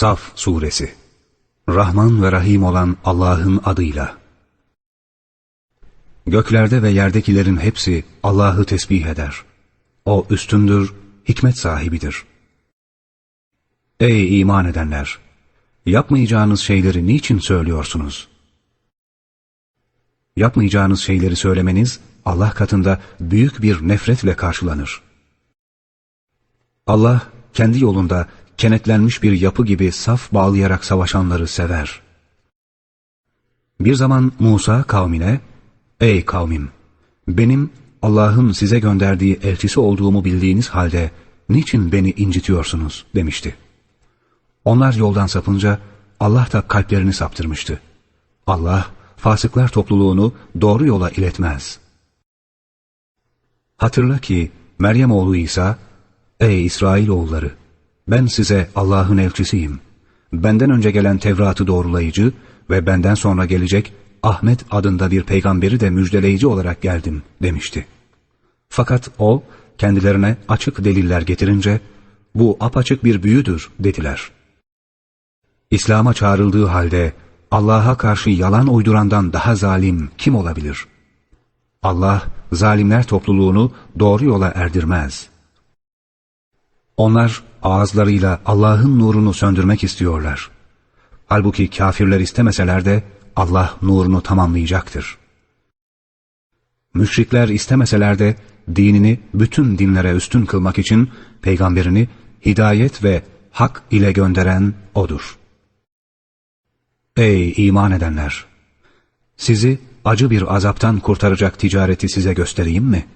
Saf Suresi Rahman ve Rahim olan Allah'ın adıyla Göklerde ve yerdekilerin hepsi Allah'ı tesbih eder. O üstündür, hikmet sahibidir. Ey iman edenler! Yapmayacağınız şeyleri niçin söylüyorsunuz? Yapmayacağınız şeyleri söylemeniz Allah katında büyük bir nefretle karşılanır. Allah kendi yolunda kenetlenmiş bir yapı gibi saf bağlayarak savaşanları sever. Bir zaman Musa kavmine, Ey kavmim! Benim Allah'ın size gönderdiği elçisi olduğumu bildiğiniz halde niçin beni incitiyorsunuz demişti. Onlar yoldan sapınca Allah da kalplerini saptırmıştı. Allah fasıklar topluluğunu doğru yola iletmez. Hatırla ki Meryem oğlu İsa, Ey İsrailoğulları! Ben size Allah'ın elçisiyim. Benden önce gelen Tevrat'ı doğrulayıcı ve benden sonra gelecek Ahmet adında bir peygamberi de müjdeleyici olarak geldim demişti. Fakat o kendilerine açık deliller getirince bu apaçık bir büyüdür dediler. İslam'a çağrıldığı halde Allah'a karşı yalan uydurandan daha zalim kim olabilir? Allah zalimler topluluğunu doğru yola erdirmez. Onlar ağızlarıyla Allah'ın nurunu söndürmek istiyorlar. Halbuki kafirler istemeseler de Allah nurunu tamamlayacaktır. Müşrikler istemeseler de dinini bütün dinlere üstün kılmak için peygamberini hidayet ve hak ile gönderen O'dur. Ey iman edenler! Sizi acı bir azaptan kurtaracak ticareti size göstereyim mi?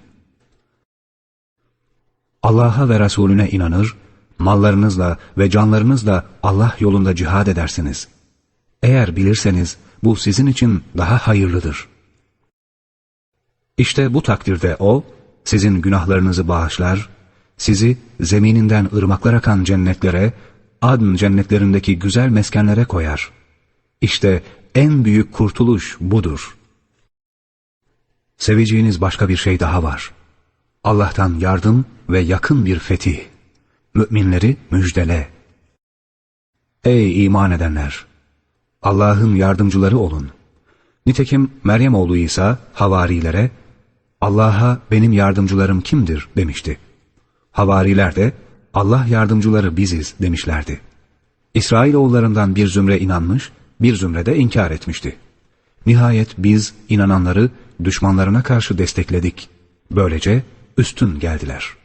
Allah'a ve Resulüne inanır, mallarınızla ve canlarınızla Allah yolunda cihad edersiniz. Eğer bilirseniz bu sizin için daha hayırlıdır. İşte bu takdirde O, sizin günahlarınızı bağışlar, sizi zemininden ırmaklar akan cennetlere, adn cennetlerindeki güzel meskenlere koyar. İşte en büyük kurtuluş budur. Seveceğiniz başka bir şey daha var. Allah'tan yardım ve yakın bir fetih. Müminleri müjdele. Ey iman edenler! Allah'ın yardımcıları olun. Nitekim Meryem oğlu İsa havarilere Allah'a benim yardımcılarım kimdir demişti. Havariler de Allah yardımcıları biziz demişlerdi. İsrailoğullarından bir zümre inanmış, bir zümre de inkar etmişti. Nihayet biz inananları düşmanlarına karşı destekledik. Böylece üstün geldiler.''